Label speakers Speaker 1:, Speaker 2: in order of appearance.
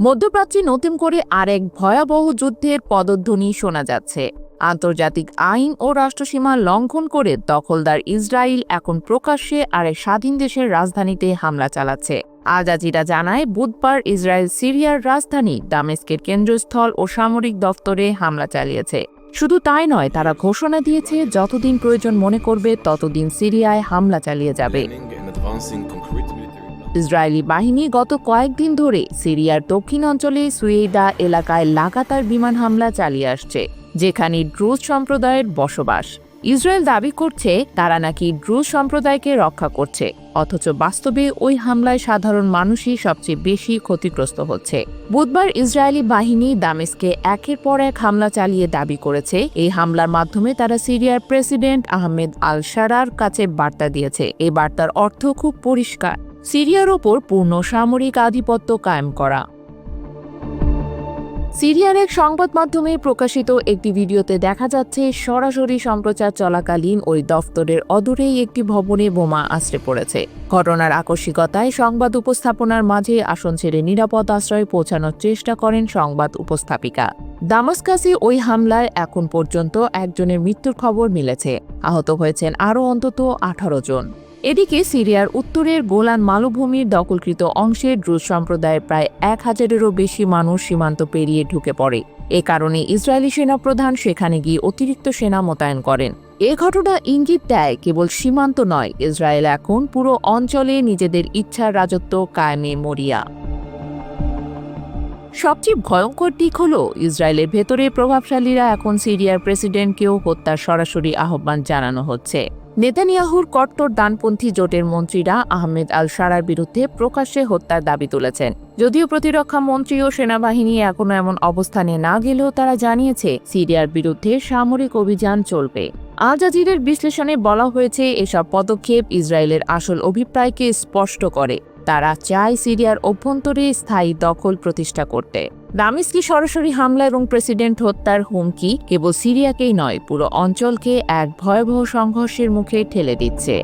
Speaker 1: মধ্যপ্রাচ্যে নতুন করে আরেক ভয়াবহ যুদ্ধের পদধ্বনি শোনা যাচ্ছে। আন্তর্জাতিক আইন ও রাষ্ট্রসীমা লঙ্ঘন করে দখলদার ইসরায়েল এখন প্রকাশ্যে আরেক স্বাধীন দেশের রাজধানীতে হামলা চালাচ্ছে। আজাজিরা জানায় বুধবার ইসরায়েল সিরিয়ার রাজধানী দামেস্কের কেন্দ্রস্থল ও সামরিক দফতরে হামলা চালিয়েছে। শুধু তাই নয় তারা ঘোষণা দিয়েছে যতদিন প্রয়োজন মনে করবে ততদিন সিরিয়ায় হামলা চালিয়ে যাবে। ইসরায়েলি বাহিনী গত কয়েকদিন ধরে সিরিয়ার দক্ষিণ অঞ্চলে সুয়েদা এলাকায় লাগাতার বিমান হামলা চালিয়ে আসছে, যেখানে ড্রুজ সম্প্রদায়ের বসবাস। ইসরায়েল দাবি করছে তারা নাকি ড্রুজ সম্প্রদায়কে রক্ষা করছে, অথচ বাস্তবে ওই হামলায় সাধারণ মানুষই সবচেয়ে বেশি ক্ষতিগ্রস্ত হচ্ছে। বুধবার ইসরায়েলি বাহিনী দামেস্কে একের পর এক হামলা চালিয়ে দাবি করেছে। এই হামলার মাধ্যমে তারা সিরিয়ার প্রেসিডেন্ট আহমেদ আল সারার কাছে বার্তা দিয়েছে। এই বার্তার অর্থ খুব পরিষ্কার। সিরিয়ার ওপর পূর্ণ সামরিক আধিপত্য কায়েম করা। সিরিয়ার এক সংবাদ মাধ্যমে প্রকাশিত একটি ভিডিওতে দেখা যাচ্ছে, সরাসরি সম্প্রচার চলাকালীন ওই দফতরের অদূরেই একটি ভবনে বোমা আশ্রে পড়েছে। ঘটনার আকস্মিকতায় সংবাদ উপস্থাপনার মাঝে আসন ছেড়ে নিরাপদ আশ্রয়ে পৌঁছানোর চেষ্টা করেন সংবাদ উপস্থাপিকা। দামাস্কাসে ওই হামলায় এখন পর্যন্ত একজনের মৃত্যুর খবর মিলেছে। আহত হয়েছেন আরও অন্তত আঠারো জন। এদিকে সিরিয়ার উত্তরের গোলান মালভূমির দখলকৃত অংশে ড্রুজ সম্প্রদায়ের প্রায় এক হাজারেরও বেশি মানুষ সীমান্ত পেরিয়ে ঢুকে পড়ে। এ কারণে ইসরায়েলি সেনাপ্রধান সেখানে গিয়ে অতিরিক্ত সেনা মোতায়েন করেন। এ ঘটনা ইঙ্গিত দেয় কেবল সীমান্ত নয়, ইসরায়েল এখন পুরো অঞ্চলে নিজেদের ইচ্ছার রাজত্ব কায়েমে মরিয়া। সবচেয়ে ভয়ঙ্কর দিক হল, ইসরায়েলের ভেতরে প্রভাবশালীরা এখন সিরিয়ার প্রেসিডেন্টকেও হত্যার সরাসরি আহ্বান জানানো হচ্ছে। নেতানিয়াহুর কট্টর ডানপন্থী জোটের মন্ত্রীরা আহমেদ আল সারার বিরুদ্ধে প্রকাশ্যে হত্যার দাবি তুলেছেন। যদিও প্রতিরক্ষা মন্ত্রী ও সেনাবাহিনী এখনও এমন অবস্থানে না গেলেও তারা জানিয়েছে, সিরিয়ার বিরুদ্ধে সামরিক অভিযান চলবে। আল জাজিরের বিশ্লেষণে বলা হয়েছে, এসব পদক্ষেপ ইসরায়েলের আসল অভিপ্রায়কে স্পষ্ট করে। তারা চায় সিরিয়ার অভ্যন্তরে স্থায়ী দখল প্রতিষ্ঠা করতে। দামিস্কি সরাসরি হামলা এবং প্রেসিডেন্ট হত্যার হুমকি কেবল সিরিয়াকেই নয়, পুরো অঞ্চলকে এক ভয়াবহ সংঘর্ষের মুখে ঠেলে দিচ্ছে।